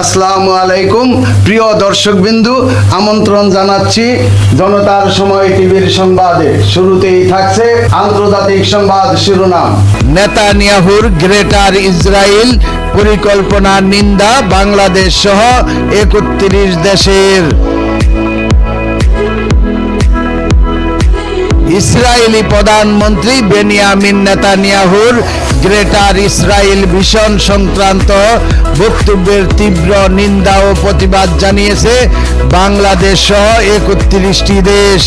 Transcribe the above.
আসসালামু আলাইকুম। প্রিয় দর্শকবিন্দু, আমন্ত্রণ জানাচ্ছি জনতার সময় টিভির সংবাদে। শুরুতেই থাকছে আন্তর্জাতিক সংবাদ শিরোনাম। নেতানিয়াহুর গ্রেটার ইসরায়েল পরিকল্পনা নিন্দা বাংলাদেশ সহ একত্রিশ দেশের। ইসরায়েলি প্রধানমন্ত্রী বেনিয়ামিন নেতানিয়াহুর গ্রেটার ইসরায়েল ভীষণ সংক্রান্ত বক্তব্যের তীব্র নিন্দা ও প্রতিবাদ জানিয়েছে বাংলাদেশ সহ একত্রিশটি দেশ।